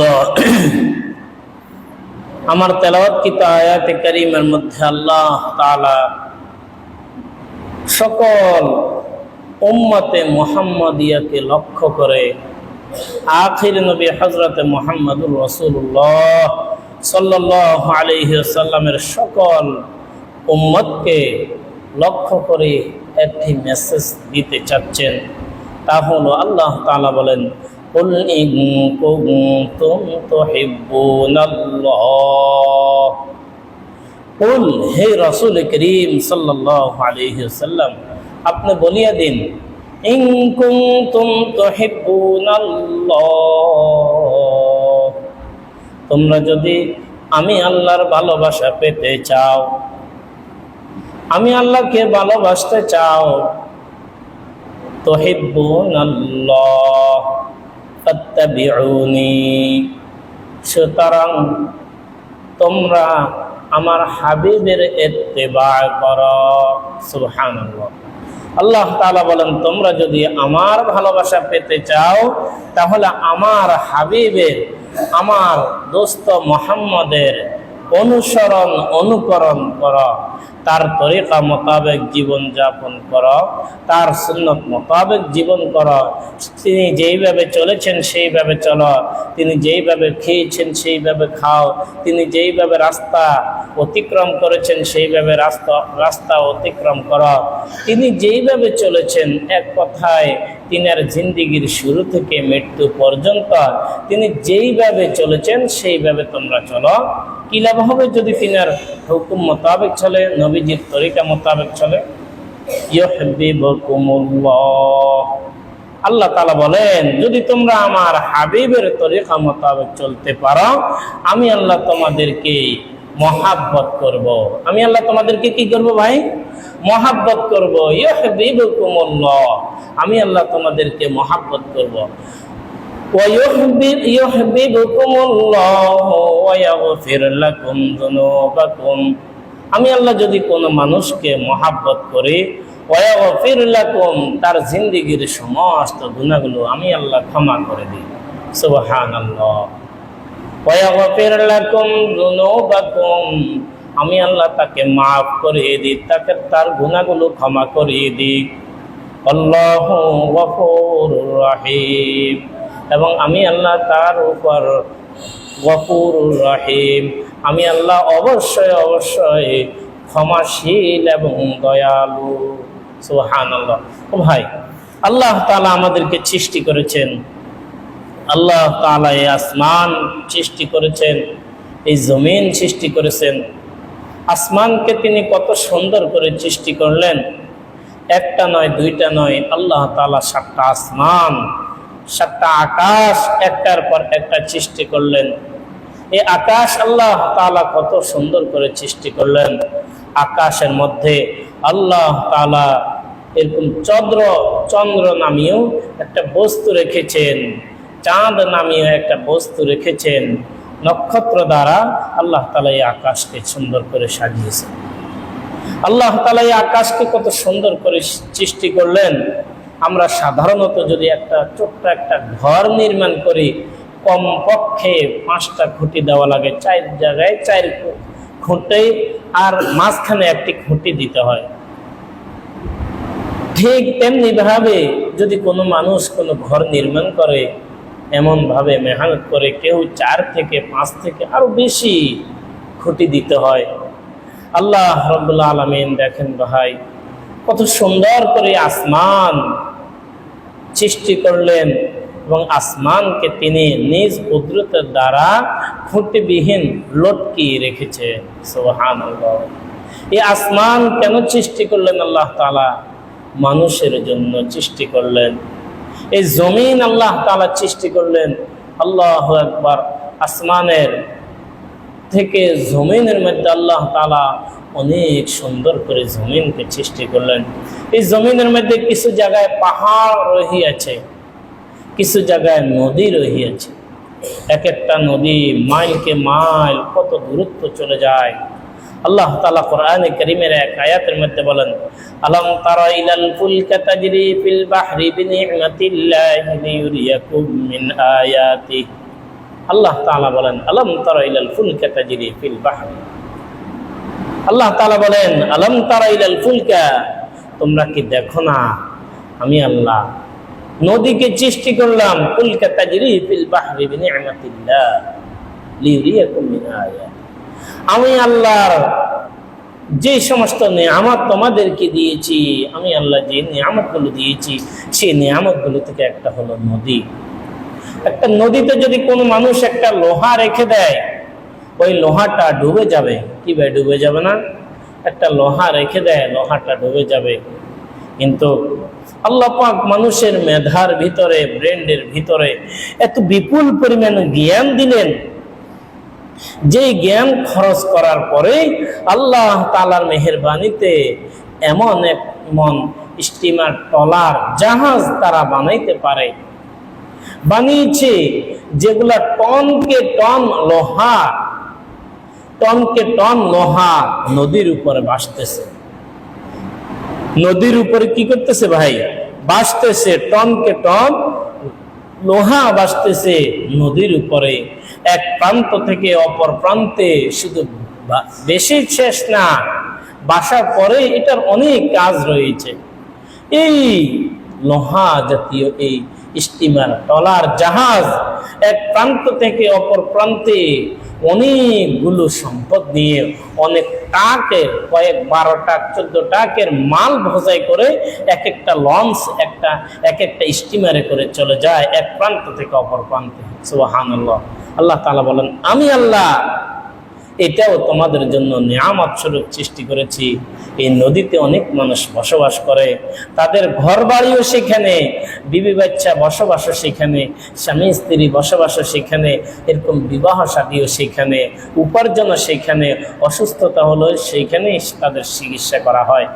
আল্লাহ। আমার তেলাওয়াত কিতা আয়াতে করিমের মধ্যে আল্লাহ তালা সকল উম্মতে মোহাম্মদিয়াকে লক্ষ্য করে আখির নবী হজরতে মোহাম্মদুর রসুল্লাহ সাল্লাহ আলহি সাল্লামের সকল উম্মতকে লক্ষ্য করে একটি মেসেজ দিতে চাচ্ছেন। তা হলো আল্লাহ তাআলা বলেন قل إن كنتم تحبون الله قل হে রসুল করিম সাল্লাল্লাহু আলাইহি ওয়াসাল্লাম আপনি বলিয়া দিন ইন কুনতুম তুহিব্বুনাল্লাহ তোমরা যদি আমি আল্লাহর ভালোবাসা পেতে চাও আমি আল্লাহকে ভালোবাসতে চাও তুহিব্বুনাল্লাহ ফাত্তাবিউনি সুতরাং তোমরা আমার হাবিবের এত্তেবা কর। সুহান আল্লাহ তালা বলেন, তোমরা যদি আমার ভালোবাসা পেতে চাও, তাহলে আমার হাবিবের, আমার দোস্ত মোহাম্মদের অনুসরণ, অনুকরণ কর। তার তরিকা মোতাবেক জীবন যাপন কর। তার সুন্নত মোতাবেক জীবন কর। তিনি যেইভাবে চলেছেন সেইভাবে চলো। তিনি যেইভাবে খেয়েছেন সেইভাবে খাও। তিনি যেইভাবে রাস্তা অতিক্রম করেছেন সেইভাবে রাস্তা রাস্তা অতিক্রম কর। তিনি যেইভাবে চলেছেন, এক কথায় তিনার জিন্দিগির শুরু থেকে মৃত্যু পর্যন্ত তিনি যেইভাবে চলেছেন সেইভাবে তোমরা চলো। কি লাভ হবে যদি তিনার হুকুম মোতাবেক চলে, নবীজির তরিকা মোতাবেক চলে? আল্লাহ তালা বলেন, যদি তোমরা আমার হাবিবের তরিকা মোতাবেক চলতে পারো, আমি আল্লাহ তোমাদেরকে মহাব্বত করব। আমি আল্লাহ তোমাদেরকে কি করব ভাই? মহাব্বত করব। করব ইউহিব্বুকুমুল্লাহ আমি আল্লাহ তোমাদেরকে মহাব্বত করব। ويحبب يحببكم الله ويغفر لكم ذنوبكم আমি আল্লাহ যদি কোনো মানুষকে মহাব্বত করি ওয়াগফির লাকুম তার জিন্দিগির সমস্ত গুণাগুলো আমি আল্লাহ ক্ষমা করে দিই সুবহানাল্লাহ ওয়াগফির লাকুম যুনুবাকুম আমি আল্লাহ তাকে মাফ করিয়ে দিই তাকে তার গুণাগুলো ক্ষমা করিয়ে দিই আল্লাহু গফুরুর রহিম এবং আমি আল্লাহ তার উপর গফুর রহিম। আমি আল্লাহ অবশ্যই অবশ্যই ক্ষমাশীল এবং দয়ালু। সুহান আল্লাহ ও ভাই, আল্লাহ তালা আমাদেরকে সৃষ্টি করেছেন। আল্লাহ তালা এই আসমান সৃষ্টি করেছেন, এই জমিন সৃষ্টি করেছেন। আসমানকে তিনি কত সুন্দর করে সৃষ্টি করলেন। একটা নয়, দুইটা নয়, আল্লাহ তালা সাতটা আসমান সাতটা আকাশ একটার পর একটা সৃষ্টি করলেন। এই আকাশ আল্লাহ তালা কত সুন্দর করে সৃষ্টি করলেন। আকাশের মধ্যে আল্লাহ তালা এরকম চন্দ্র চন্দ্র নামীয় একটা বস্তু রেখেছেন। চাঁদ নামীয় একটা বস্তু রেখেছেন। নক্ষত্র দ্বারা আল্লাহ তালা এই আকাশকে সুন্দর করে সাজিয়েছেন। আল্লাহ তালা এই আকাশকে কত সুন্দর করে সৃষ্টি করলেন। আমরা সাধারণত যদি একটা ছোট্ট একটা ঘর নির্মাণ করি, কমপক্ষে পাঁচটা খুঁটি দেওয়া লাগে, চার জায়গায় চার খুঁটে আর মাঝখানে একটি খুঁটি দিতে হয়। ঠিক তেমনি ভাবে যদি কোনো মানুষ কোনো ঘর নির্মাণ করে এমন ভাবে মেহনত করে কেউ চার থেকে পাঁচ থেকে আরও বেশি খুঁটি দিতে হয়। আল্লাহ রব্বুল্লা আলমিন দেখেন ভাই, কত সুন্দর করে আসমান সৃষ্টি করলেন এবং আসমানকে তিনি নিজ কুদরতের দ্বারা খুঁটিবিহীন লটকিয়ে রেখেছে। সোহান এই আসমান কেন সৃষ্টি করলেন আল্লাহ তালা মানুষের জন্য সৃষ্টি করলেন। এই জমিন আল্লাহ তালা সৃষ্টি করলেন। আল্লাহ একবার আসমানের থেকে জমিনের মধ্যে আল্লাহ তালা অনেক সুন্দর করে জমিনকে সৃষ্টি করলেন। এই জমিনের মধ্যে কিছু জায়গায় পাহাড় রহিয়াছে, কিছু জায়গায় নদী রহিয়াছে। এক একটা নদী মাইলকে মাইল কত দূরত্ব চলে যায়। আল্লাহ তাআলা কোরআনে কারীমের এক আয়াতের মধ্যে বলেন, আলম তারা ইলাল ফিল মিন আয়াতিহি। আল্লাহ তাআলা বলেন, আলম তারা ইলাল ফুলকা তাজরি ফিল বাহরি? আল্লাহ তালা বলেন, আলম তারা ইলাল ফুলকা? তোমরা কি দেখো না? আমি আল্লাহ নদীকে সৃষ্টি করলাম। ফুলকা তাজরি ফিল বাহরি বিনি'মাতিল্লাহ লিউরিয়াকুম আয়াত। আমি আল্লাহর যে সমস্ত নিয়ামত তোমাদেরকে দিয়েছি, আমি আল্লাহ যে নিয়ামতগুলো দিয়েছি, সেই নিয়ামতগুলো থেকে একটা হলো নদী। একটা নদীতে যদি কোনো মানুষ একটা লোহা রেখে দেয় ওই লোহাটা ডুবে যাবে। কি ভাই, ডুবে যাবে না? একটা লোহা রেখে দেয়, লোহাটা ডুবে যাবে। কিন্তু আল্লাহ পাক মানুষের মেধার ভিতরে, ব্রেন্ডের ভিতরে এত বিপুল পরিমাণ জ্ঞান দিলেন। যে জ্ঞান খরচ করার পরে আল্লাহ তালার মেহরবানিতে এমন এক এমন স্টিমার টলার জাহাজ তারা বানাইতে পারে। বানিয়েছে যেগুলা টনকে টন লোহা টনকে টন লোহা নদীর উপরে ভাসতেছে। নদীর উপরে কি করতেছে ভাই? ভাসতেছে, টনকে টন লোহা ভাসতেছে নদীর উপরে। এক প্রান্ত থেকে অপর প্রান্তে শুধু বেশি শেষ না বাসার পরে এটার অনেক কাজ রয়েছে। এই লোহা জাতীয় এই স্টিমার টলার জাহাজ এক প্রান্ত থেকে অপর প্রান্তে অনেকগুলো সম্পদ নিয়ে অনেক টাকের কয়েক বারো টাক চোদ্দ টাকের মাল ভোজাই করে এক একটা লঞ্চ, একটা এক একটা স্টিমারে করে চলে যায় এক প্রান্ত থেকে অপর প্রান্তে। সুবাহান আল্লাহ আল্লাহ তালা বলেন, আমি আল্লাহ এটাও তোমাদের জন্য নিয়ামত স্বরূপ সৃষ্টি করেছি। এই নদীতে অনেক মানুষ বসবাস করে। তাদের ঘর বাড়িও সেখানে, বিবি বাচ্চা বসবাসও সেখানে, স্বামী স্ত্রী বসবাসও সেখানে, এরকম বিবাহ সাদীও সেখানে, উপার্জনও সেখানে, অসুস্থতা হলো সেইখানেই তাদের চিকিৎসা করা হয়।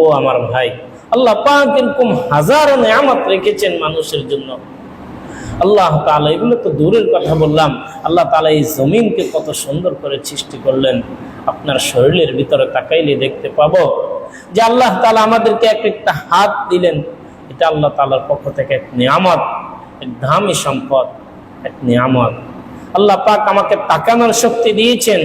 ও আমার ভাই, আল্লাহ এরকম হাজারো নিয়ামত রেখেছেন মানুষের জন্য। আল্লাহ তাআলা এগুলো তো দূরের কথা বললাম। আল্লাহ তাআলা এই জমিনকে কত সুন্দর করে সৃষ্টি করলেন। আপনার শরীরের ভিতরে তাকাইলে দেখতে পাবো যে আল্লাহ তালা আমাদেরকে এক একটা হাত দিলেন। এটা আল্লাহ তালার পক্ষ থেকে এক নিয়ামত, এক দামি সম্পদ, এক নিয়ামত। আল্লাহ পাক আমাকে তাকানোর শক্তি দিয়েছেন।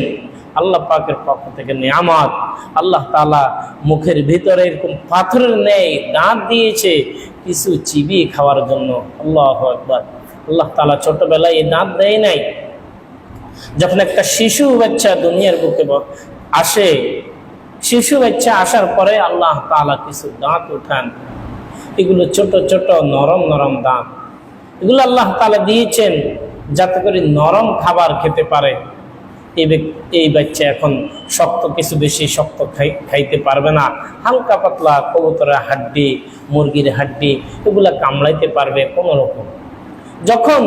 আল্লাহ পাকের পক্ষ থেকে নিয়ামত। আল্লাহ তালা মুখের ভিতরে এরকম পাথরের নেই দাঁত দিয়েছে। কিছু চিবিয়ে খাওয়ার জন্য। আল্লাহ একবার আল্লাহ তাআলা ছোটবেলায় এই দাঁত দেয় নাই। যখন একটা শিশু বাচ্চা দুনিয়ার বুকে আসে, শিশু বাচ্চা আসার পরে আল্লাহ তালা কিছু দাঁত উঠান। এগুলো ছোট ছোট, নরম নরম দাঁত। এগুলো আল্লাহ তালা দিয়েছেন যাতে করে নরম খাবার খেতে পারে। এই এই বাচ্চা এখন শক্ত, কিছু বেশি শক্ত খাই খাইতে পারবে না। হালকা পাতলা কবুতরের হাড্ডি, মুরগির হাড্ডি, এগুলা কামড়াইতে পারবে কোনো রকম যখন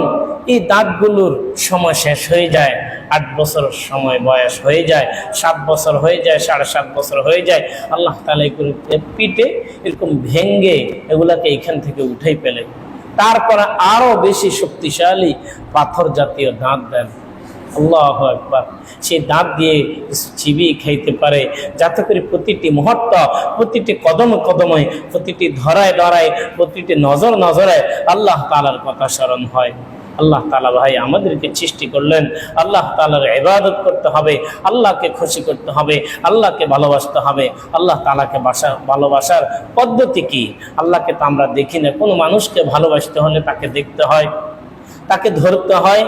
এই দাঁতগুলোর সময় শেষ হয়ে যায়, আট বছর সময় বয়স হয়ে যায়, সাত বছর হয়ে যায়, সাড়ে সাত বছর হয়ে যায়, আল্লাহ তালা এগুলো পিঠে এরকম ভেঙ্গে এগুলাকে এখান থেকে উঠেই পেলে তারপরে আরও বেশি শক্তিশালী পাথর জাতীয় দাঁত দেন। আল্লাহ একবার সেই দাঁত দিয়ে চিবিয়ে খাইতে পারে, যাতে করে প্রতিটি মুহূর্ত, প্রতিটি কদম কদমে, প্রতিটি ধরায় ধরায়, প্রতিটি নজর নজরে আল্লাহ তালার কথা স্মরণ হয়। আল্লাহ তালা ভাই আমাদেরকে সৃষ্টি করলেন। আল্লাহ তালার ইবাদত করতে হবে, আল্লাহকে খুশি করতে হবে, আল্লাহকে ভালোবাসতে হবে। আল্লাহ তালাকে বাসা, ভালোবাসার পদ্ধতি কি? আল্লাহকে তো আমরা দেখি না। কোনো মানুষকে ভালোবাসতে হলে তাকে দেখতে হয়। তাকে ধরতে হয়,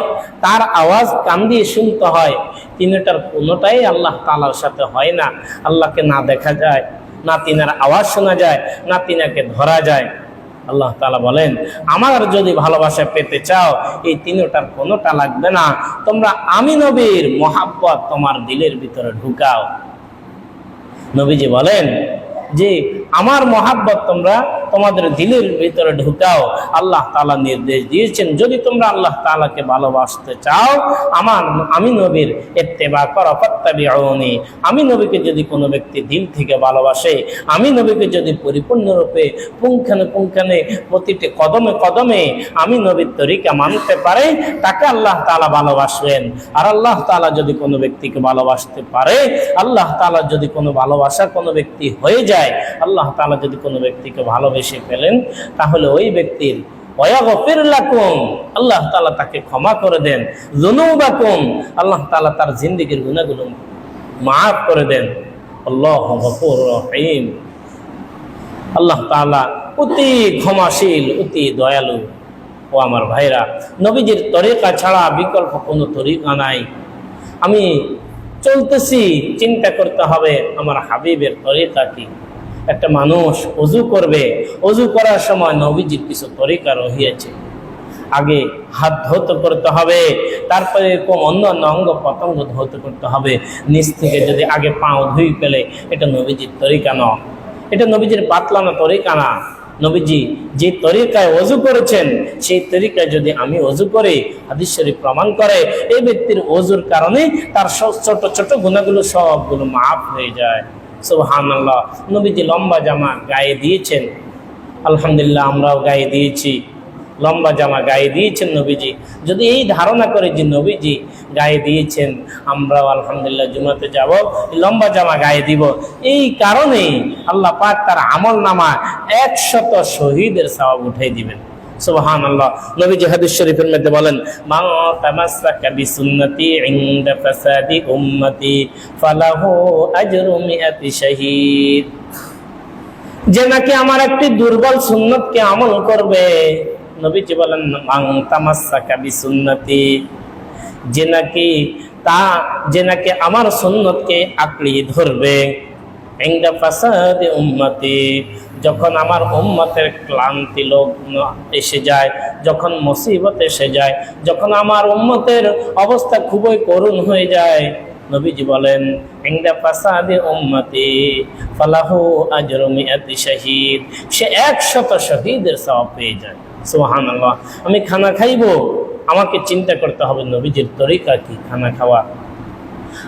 তার আওয়াজ কান দিয়ে শুনতে হয়। তিনটার কোনোটাই আল্লাহ তালার সাথে হয় না। আল্লাহকে না দেখা যায়, না তিনার আওয়াজ শোনা যায়, না তিনাকে ধরা যায়। আল্লাহ তালা বলেন, আমার যদি ভালোবাসা পেতে চাও, এই তিনটার কোনোটা লাগবে না। তোমরা আমি নবীর মোহাব্বত তোমার দিলের ভিতরে ঢুকাও। নবীজি বলেন যে আমার মহাব্বত তোমরা তোমাদের দিলের ভিতরে ঢুকাও, আল্লাহ তালা নির্দেশ দিয়েছেন, যদি তোমরা আল্লাহ তালাকে ভালোবাসতে চাও, আমার, আমি নবীর এত্তেবা করো, ফত্তাবিউনি। আমি নবীকে যদি কোনো ব্যক্তি দিল থেকে ভালোবাসে, আমি নবীকে যদি পরিপূর্ণরূপে পুঙ্খানে পুঙ্খানে প্রতিটি কদমে কদমে আমি নবীর তরিকা মানতে পারে, তাকে আল্লাহ তালা ভালোবাসবেন। আর আল্লাহ তালা যদি কোনো ব্যক্তিকে ভালোবাসতে পারে, আল্লাহ তালা যদি কোনো ভালোবাসা কোনো ব্যক্তি হয়ে যায়, আল্লাহ তালা যদি কোনো ব্যক্তিকে ভালোবেসে ফেলেন তাহলে ওই ব্যক্তির আল্লাহ তাআলা তাকে ক্ষমা করে দেন। যুনুবাকুম আল্লাহ তাআলা তার জিন্দেগীর গুনাহগুলো মাফ করে দেন। আল্লাহ আল্লাহ তাআলা অতি ক্ষমাশীল, অতি দয়ালু। ও আমার ভাইরা, নবীজির তরিকা ছাড়া বিকল্প কোনো তরিকা নাই। আমি চলতেছি, চিন্তা করতে হবে, আমার হাবিবের তরিকা কি? একটা মানুষ অজু করবে। অজু করার সময় নবীজির কিছু তরিকা রহিয়েছে। আগে হাত ধৌত করতে হবে, তারপরে এরকম অন্য অন্য অঙ্গ পতঙ্গ ধৌত করতে হবে। নিচ থেকে যদি আগে পাও ধুই পেলে এটা নবীজির তরিকা নয় এটা নবীজির বাতলানো তরিকা না। নবীজি যে তরিকায় অজু করেছেন, সেই তরিকায় যদি আমি অজু করি, হাদিস শরীফ প্রমাণ করে, এই ব্যক্তির অজুর কারণে তার ছোট ছোট গুণাগুলো সবগুলো মাফ হয়ে যায়। সুবহান আল্লাহ নবীজি লম্বা জামা গায়ে দিয়েছেন। আলহামদুলিল্লাহ আমরাও গায়ে দিয়েছি। লম্বা জামা গায়ে দিয়েছেন নবীজি। যদি এই ধারণা করে যে নবীজি গায়ে দিয়েছেন, আমরাও আলহামদুলিল্লাহ জুমাতে যাব, লম্বা জামা গায়ে দিব। এই কারণেই আল্লাহ পাক তার আমল নামা একশত শহীদের সওয়াব উঠাই দিবেন। নবীজি যে নাকি আমার একটি দুর্বল সুন্নতকে আমল করবে। নবীজি বলেন মান তামাসসাকা বিসুন্নতি, যে নাকি তা, যে নাকি আমার সুন্নতকে আঁকড়িয়ে ধরবে, ইনদা ফাসাদি উম্মতি। যখন আমার উম্মতের ক্লান্তি লগ্ন এসে যায়, যখন মুসিবত এসে যায়, যখন আমার উম্মতের অবস্থা খুবই করুণ হয়ে যায়, নবীজি বলেন ইংদা ফাসাদে উম্মতি, ফালাহু আজরু মিআতি শাহীদ। সে একশত শহীদের সওয়াব পেয়ে যায়। সুবহানাল্লাহ, আমি খানা খাইবো? আমাকে চিন্তা করতে হবে, নবীজির তরিকা কি খানা খাওয়া?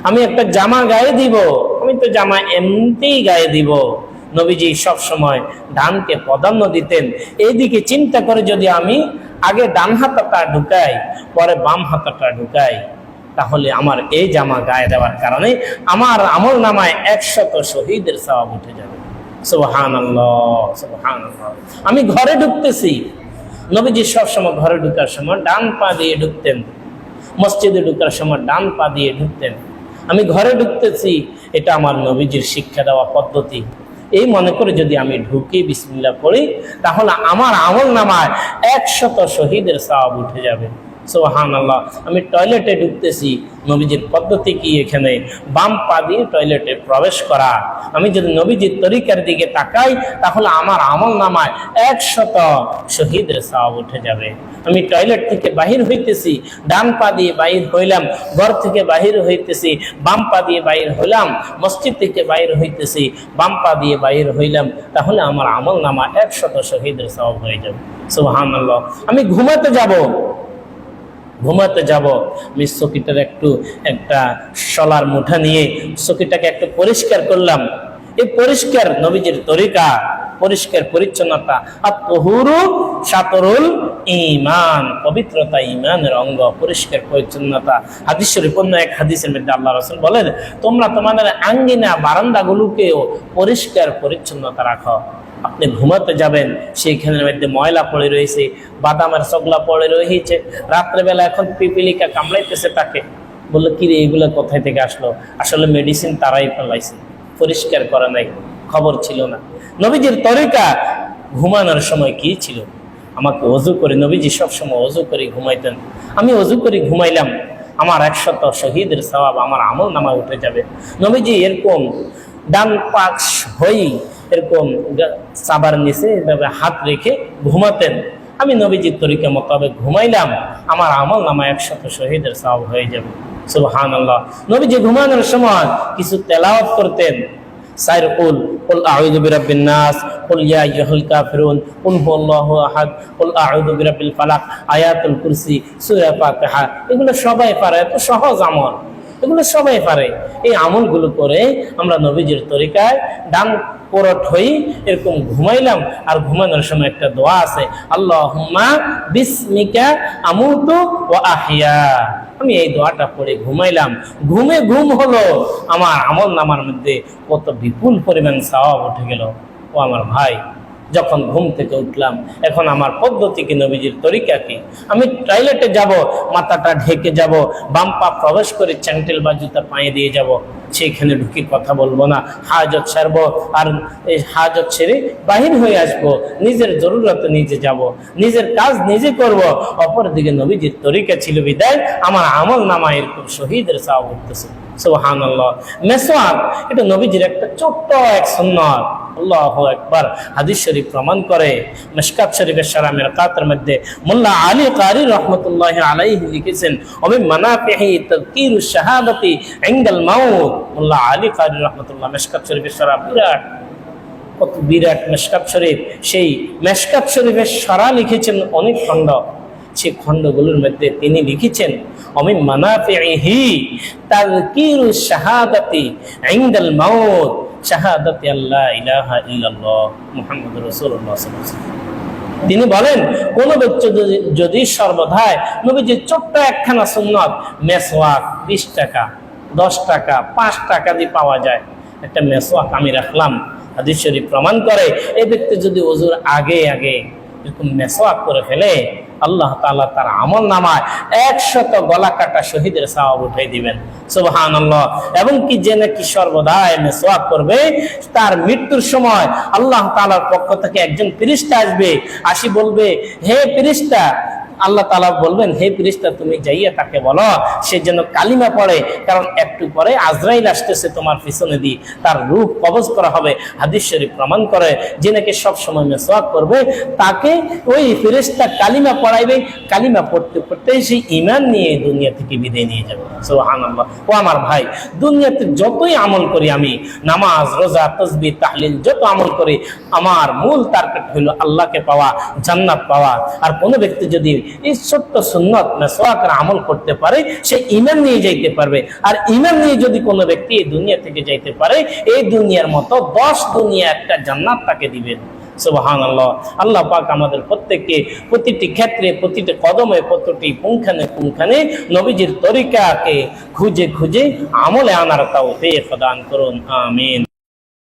আমি একটা জামা গায়ে দিব? আমি তো জামা এমনিতেই গায়ে দিব। নবীজি সব সময় ডানকে প্রাধান্য দিতেন। এইদিকে চিন্তা করে যদি আমি আগে ডান হাতাটা ঢুকাই, পরে বাম হাতাটা ঢুকাই, তাহলে আমার এই জামা গায়ে দেওয়ার কারণে আমার আমল নামায় একশত শহীদের সওয়াব উঠে যাবে। সুবহান সুবহান আমি ঘরে ঢুকতেছি। নবীজি সবসময় ঘরে ঢুকার সময় ডান পা দিয়ে ঢুকতেন। মসজিদে ঢুকার সময় ডান পা দিয়ে ঢুকতেন। আমি ঘরে ঢুকতেছি, এটা আমার নবীজির শিক্ষা দেওয়া পদ্ধতি। এই মনে করে যদি আমি ঢুকি বিসমিল্লা পড়ি, তাহলে আমার আমল নামায় একশত শহীদের সাব উঠে যাবে। সোহান আল্লাহ আমি টয়লেটে ঢুকতেছি, নবীজির পদ্ধতি কি এখানে? বাম পা দিয়ে টয়লেটে প্রবেশ করা। আমি যদি নবীজির তরিকার দিকে তাকাই, তাহলে আমার আমল নামায় একশত শহীদের সওয়াব উঠে যাবে। আমি টয়লেট থেকে বাহির হইতেছি, ডান পা দিয়ে বাহির হইলাম, ঘর থেকে বাহির হইতেছি, বাম পা দিয়ে বাহির হইলাম, মসজিদ থেকে বাহির হইতেছি, বাম পা দিয়ে বাহির হইলাম, তাহলে আমার আমল নামা একশত শহীদের সওয়াব হয়ে যাবে। আল্লাহ আমি ঘুমাতে যাব। ঘুমাতে যাব। আমি চকিটার একটু একটা শলার মুঠা নিয়ে চকিটাকে একটু পরিষ্কার করলাম। এই পরিষ্কার নবীজির তরিকা, পরিষ্কার পরিচ্ছন্নতা। আর তহুরু সাতরুল ইমান পবিত্রতা ইমানের অঙ্গ, পরিষ্কার পরিচ্ছন্নতা। হাদিস শরীফ, অন্য এক হাদিসের মধ্যে আল্লাহ রসুল বলেন, তোমরা তোমাদের আঙ্গিনা বারান্দাগুলোকেও পরিষ্কার পরিচ্ছন্নতা রাখো। আপনি ঘুমাতে যাবেন, সেইখানের মধ্যে ময়লা পড়ে রয়েছে, বাদামের চগলা পড়ে রয়েছে, রাত্রেবেলা এখন পিপিলিকা কামড়াইতেছে তাকে। বলল কি রে এগুলো কোথায় থেকে আসলো? আসলে মেডিসিন তারাই ফেলাইছে, পরিষ্কার করা নাই, খবর ছিল না। নবীজির তরিকা ঘুমানোর সময় কি ছিল? আমাকে অজু করে, নবীজি সবসময় অজু করে ঘুমাইতেন। আমি অজু করে ঘুমাইলাম, আমার একশত শহীদের সওয়াব আমার আমল নামা উঠে যাবে। নবীজি এরকম ডান পাক হই এরকম চাবার নিচে এভাবে হাত রেখে ঘুমাতেন। আমি নবীজির তরিকা মোতাবেক ঘুমাইলাম। আমার আমল নামা একশত শহীদের সওয়াব হয়ে যাবে। সুবহান আল্লাহ নবীজি ঘুমানোর সময় কিছু তেলাওয়াত করতেন। ফালাক, আয়াতুল কুরসি, সূরা ফাতিহা। এগুলো সবাই পারে, এত সহজ আমল। এগুলো সবাই পারে। এই আমলগুলো করে আমরা নবীজির তরিকায় ডান কোরট হই, এরকম ঘুমাইলাম, আর ঘুমানোর সময় একটা দোয়া আছে, আল্লাহুম্মা বিসমিকা আমুতু ওয়া আহিয়া। আমি এই দোয়াটা পড়ে ঘুমাইলাম। ঘুমে ঘুম হলো, আমার আমল নামার মধ্যে কত বিপুল পরিমাণ সওয়াব উঠে গেল। ও আমার ভাই যখন ঘুম থেকে উঠলাম, এখন আমার পদ্ধতি কি নবীজির তরিকা কি? আমি টয়লেটে যাব, মাথাটা ঢেকে যাব, বাম পা প্রবেশ করে চ্যান্টেল বা জুতা পায়ে দিয়ে যাব, সেইখানে ঢুকি কথা বলব না, হাজত ছাড়বো আর এই হাজত ছেড়ে বাহির হয়ে আসব, নিজের জরুরতে নিজে যাব, নিজের কাজ নিজে করব। অপরদিকে নবীজির তরিকা ছিল বিদায়, আমার আমল নামা এরকম শহীদের চাওয়া উঠতেছে। সোহান আল্লাহ মেসোয়াক, এটা নবীজির একটা ছোট্ট এক সুন্নত। আল্লাহ একবার হাদিস শরীফ প্রমাণ করে, মিশকাত শরীফের সারা মেরকাতের মধ্যে মোল্লা আলী কারি রহমতুল্লাহ আলাইহি লিখেছেন, অমি মানাফিহি তাযকিরু শাহাদাতি ইনদাল মাউত। মোল্লা আলী কারি রহমতুল্লাহ মিশকাত শরীফের সারা বিরাট, কত বিরাট মেশকাত শরীফ। সেই মেশকাত শরীফের সারা লিখেছেন অনেক খণ্ড। সেই খণ্ডগুলোর মধ্যে তিনি লিখেছেন, অমিন মানাফিহি তাযকিরু শাহাদাতি ইনদাল মাউত শাহাদাতি আল্লাহ ইলাহা ইল্লাল্লাহ মুহাম্মাদুর রাসূলুল্লাহ সাল্লাল্লাহু। তিনি বলেন, কোন ব্যক্তি যদি সর্বদাই নবীজির ছোট্ট একখানা সুন্নত, মেসওয়াক বিশ টাকা, দশ টাকা, পাঁচ টাকা দিয়ে পাওয়া যায়, একটা মেসওয়াক আমি রাখলাম, হাদিস শরীফ প্রমাণ করে এই ব্যক্তি যদি ওজুর আগে আগে এরকম মেসওয়াক করে ফেলে আল্লাহ তালা তার আমল নামায় একশত গলা কাটা শহীদের সাহাব উঠাই দিবেন। সুবহান আল্লাহ এবং কি যে নাকি সর্বদাই সোয়াব করবে, তার মৃত্যুর সময় আল্লাহ তালার পক্ষ থেকে একজন ফিরিস্তা আসবে, আসি বলবে, হে ফিরিস্তা আল্লাহ তালা বলবেন, হে ফিরিস্তা তুমি যাইয়া তাকে বলো, সে যেন কালিমা পড়ে, কারণ একটু পরে আজরাইল আসতেছে তোমার পিছনে দিয়ে। তার রূপ কবজ করা হবে, হাদিস শরীফ প্রমাণ করে, যে নাকি সবসময় মেসওয়াক করবে, তাকে ওই ফিরিস্তা কালিমা পড়াইবে। কালিমা পড়তে পড়তে সেই ইমান নিয়ে দুনিয়া থেকে বিদায় নিয়ে যাবে। সোহান ও আমার ভাই, দুনিয়াতে যতই আমল করি আমি, নামাজ, রোজা তসবি তাহলিল, যত আমল করি, আমার মূল টার্গেট হইল আল্লাহকে পাওয়া, জান্নাত পাওয়া। আর কোনো ব্যক্তি যদি ছোট্ট সুন্নত মেসওয়াকের আমল করতে পারে, সে ইমান নিয়ে যাইতে পারবে। আর ইমান নিয়ে যদি কোনো ব্যক্তি এই দুনিয়া থেকে যাইতে পারে, এই দুনিয়ার মতো দশ দুনিয়া একটা জান্নাত তাকে দিবেন সুবাহান আল্লাহ আল্লাহ পাক আমাদের প্রত্যেককে প্রতিটি ক্ষেত্রে, প্রতিটি কদমে, প্রতিটি পুঙ্খানে পুঙ্খানে নবীজির তরিকাকে খুঁজে খুঁজে আমলে আনার তাও করুন। আমিন।